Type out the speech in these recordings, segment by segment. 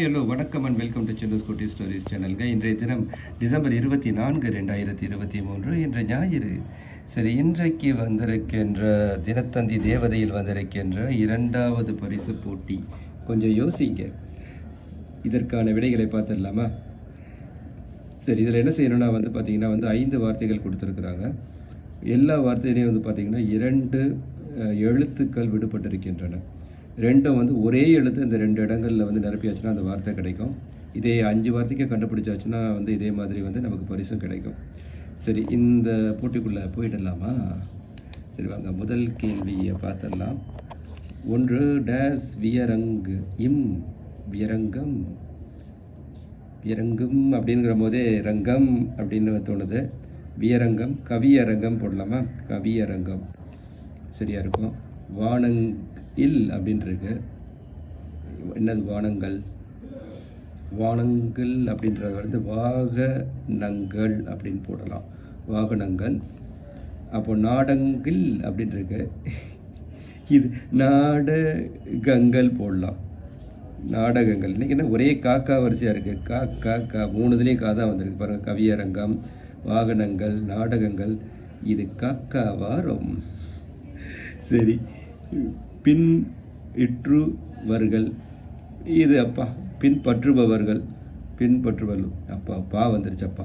Hello வணக்கம் and welcome to சின்ன scooty stories சேனல்க இன்றைய தினம் டிசம்பர் இருபத்தி நான்கு ரெண்டாயிரத்தி இருபத்தி மூன்று இன்று ஞாயிறு. சரி இன்றைக்கு வந்திருக்கின்ற தினத்தந்தி தேவதையில் வந்திருக்கின்ற இரண்டாவது பரிசு போட்டி. கொஞ்சம் யோசிங்க. இதற்கான விடைகளை பார்த்துடலாமா? சரி இதில் என்ன செய்யணும்னா வந்து பார்த்தீங்கன்னா வந்து ஐந்து வார்த்தைகள் கொடுத்துருக்குறாங்க. எல்லா வார்த்தையிலையும் வந்து பார்த்தீங்கன்னா இரண்டு எழுத்துக்கள் விடுபட்டிருக்கின்றன. ரெண்டும் வந்து ஒரே எழுத்து இந்த ரெண்டு இடங்களில் வந்து நிரப்பியாச்சுன்னா அந்த வார்த்தை கிடைக்கும். இதே அஞ்சு வார்த்தைக்கு கண்டுபிடிச்சாச்சுன்னா வந்து இதே மாதிரி வந்து நமக்கு பரிசும் கிடைக்கும். சரி இந்த போட்டிக்குள்ளே போயிடலாமா? சரி வாங்க. முதல் கேள்வியை பார்த்துடலாம். ஒன்று டேஸ் வியரங்கு இம் வியரங்கம். வியரங்கம் அப்படிங்கிற போதே ரங்கம் அப்படின்னு தோணுது. வியரங்கம் கவியரங்கம் போடலாமா? கவியரங்கம். சரியாக இருக்கும். வானங் இல் அப்படின்றது என்னது வானங்கள்? வானங்கள் அப்படின்றது வந்து வாகனங்கள் அப்படின்னு போடலாம். வாகனங்கள். அப்போ நாடங்கில் அப்படின்றது இது நாடகங்கள் போடலாம். நாடகங்கள். இன்றைக்கி என்ன ஒரே காக்கா வரிசையாக இருக்குது கா கா கா. மூணுதுலேயும் கா தான் வந்திருக்கு. பாருங்கள் கவியரங்கம் வாகனங்கள் நாடகங்கள். இது காக்காவாரம் சரி. பின் இற்றுவர்கள். இது அப்பா பின்பற்றுபவர்கள் பின்பற்றுபவர்கள் அப்பா பா வந்துருச்சப்பா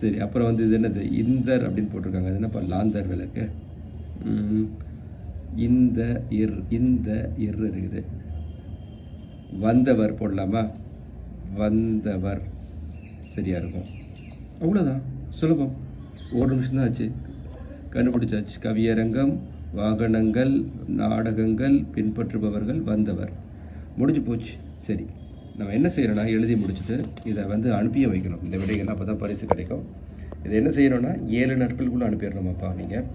சரி அப்புறம் வந்து இது என்னது? இந்தர் அப்படின்னு போட்டிருக்காங்க. அது என்னப்பா? லாந்தர் விளக்கு. இந்த இர் இந்த இர் இருக்குது. வந்தவர் போடலாமா? வந்தவர். சரியாக இருக்கும். அவ்வளோதான் சுலபம். ஒரு நிமிஷம் தான் ஆச்சு. கண்டுபிடிச்சாச்சு. கவியரங்கம். வாகனங்கள் நாடகங்கள் பின்பற்றுபவர்கள் வந்தவர். முடிஞ்சு போச்சு. சரி நம்ம என்ன செய்கிறோன்னா எழுதி முடிச்சுட்டு இதை வந்து அனுப்பிய வைக்கணும். இந்த விடைகள் அப்போ தான் பரிசு கிடைக்கும். இதை என்ன செய்கிறோன்னா ஏழு நாட்களுக்குள்ளே அனுப்பிடணுமாப்பா நீங்கள்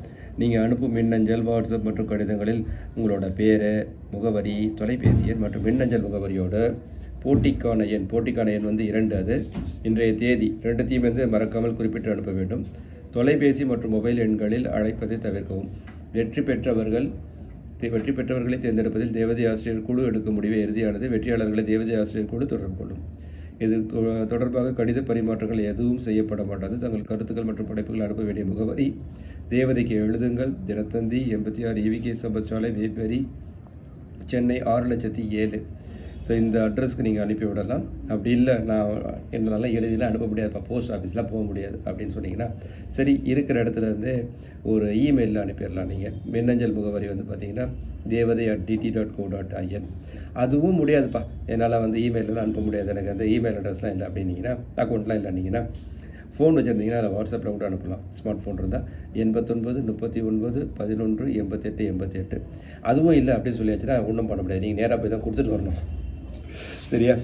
நீங்கள் அனுப்பும் மின்னஞ்சல் வாட்ஸ்அப் மற்றும் கடிதங்களில் உங்களோட பேர் முகவரி தொலைபேசி எண் மற்றும் மின்னஞ்சல் முகவரியோடு போட்டிக்கான எண் போட்டிக்கான எண் வந்து இரண்டு அது. இன்றைய தேதி ரெண்டுத்தையும் வந்து மறக்காமல் குறிப்பிட்டு அனுப்ப வேண்டும். தொலைபேசி மற்றும் மொபைல் எண்களில் அழைப்பதை தவிர்க்கவும். வெற்றி பெற்றவர்கள் வெற்றி பெற்றவர்களை தேர்ந்தெடுப்பதில் தேவதை ஆசிரியர் குழு எடுக்கும் முடிவை இறுதியானது வெற்றியாளர்களை தேவதை ஆசிரியர் குழு தொடர்பு கொள்ளும். இது தொ- தொடர்பாக கடித பரிமாற்றங்கள் எதுவும் செய்யப்பட மாட்டாது தங்கள் கருத்துக்கள் மற்றும் படைப்புகள் அனுப்ப வேண்டிய முகவரி தேவதைக்கு எழுதுங்கள். தினத்தந்தி எண்பத்தி ஆறு இவிகே சம்பத் சாலை வேப்பேரி சென்னை ஆறு லட்சத்தி ஏழு. ஸோ இந்த அட்ரஸ்க்கு நீங்கள் அனுப்பி விடலாம் அப்படி இல்லை நான் என்னால எழுதிலாம் அனுப்ப முடியாதுப்பா போஸ்ட் ஆஃபீஸ்லாம் போக முடியாது அப்படின்னு சொன்னீங்கன்னா சரி இருக்கிற இடத்துல இருந்து ஒரு இமெயிலில் அனுப்பிடலாம் நீங்கள் மின்னஞ்சல் முகவரி வந்து பார்த்தீங்கன்னா தேவதை at DD dot co dot IN அதுவும் முடியாதுப்பா. என்னால் வந்து இமெயிலெலாம் அனுப்ப முடியாது. எனக்கு அந்த இமெயில் அட்ரஸ்லாம் இல்லை அப்படின்னீங்கன்னா அக்கௌண்ட்லாம் இல்லைன்னீங்கன்னா ஃபோன் வச்சுருந்தீங்கன்னா அதை வாட்ஸ்அப்பில் கூட அனுப்பலாம். ஸ்மார்ட் ஃபோன் இருந்தால் எண்பத்தொன்பது முப்பத்தி ஒன்பது பதினொன்று எண்பத்தெட்டு எண்பத்தெட்டு. அதுவும் இல்லை அப்படின்னு சொல்லியாச்சுன்னா ஒன்றும் பண்ண முடியாது. நீங்கள் நேராக போய் தான் கொடுத்துட்டு வரணும். சரியா?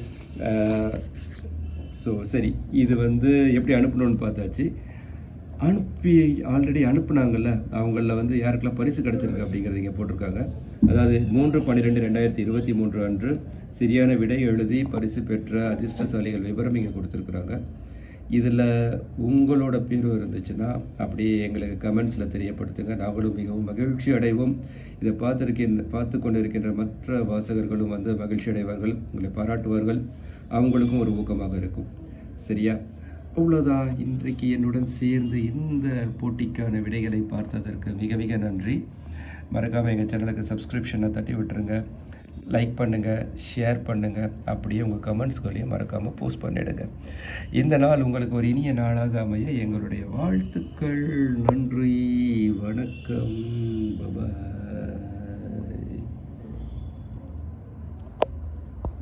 ஸோ சரி. இது வந்து எப்படி அனுப்பணும்னு பார்த்தாச்சு. அனுப்பி ஆல்ரெடி அனுப்புனாங்கல்ல அவங்களில் வந்து யாருக்கெல்லாம் பரிசு கிடச்சிருக்கு அப்படிங்கிறது இங்கே போட்டிருக்காங்க. அதாவது மூன்று பன்னிரெண்டு ரெண்டாயிரத்தி இருபத்தி மூன்று அன்று சரியான விடை எழுதி பரிசு பெற்ற அதிர்ஷ்டசாலிகள் விவரம் இங்கே கொடுத்துருக்குறாங்க. இதில் உங்களோட பேரும் இருந்துச்சுன்னா அப்படியே எங்களுக்கு கமெண்ட்ஸில் தெரியப்படுத்துங்க. நாங்களும் மிகவும் மகிழ்ச்சி அடைவோம். இதை பார்த்துருக்கின்ற பார்த்து கொண்டு இருக்கின்ற மற்ற வாசகர்களும் வந்து மகிழ்ச்சி அடைவார்கள் உங்களை பாராட்டுவார்கள். அவங்களுக்கும் ஒரு ஊக்கமாக இருக்கும். சரியா? அவ்வளோதான் இன்றைக்கு என்னுடன் சேர்ந்து இந்த போட்டிக்கான விடைகளை பார்த்ததற்கு மிக மிக நன்றி. மறக்காமல் எங்கள் சேனலுக்கு சப்ஸ்கிரிப்ஷனை தட்டி விட்டுருங்க. லைக் பண்ணுங்கள் ஷேர் பண்ணுங்கள் அப்படியே உங்கள் கமெண்ட்ஸ்களையும் மறக்காமல் போஸ்ட் பண்ணிடுங்க. இந்த நாள் உங்களுக்கு ஒரு இனிய நாளாக அமைய எங்களுடைய வாழ்த்துக்கள்.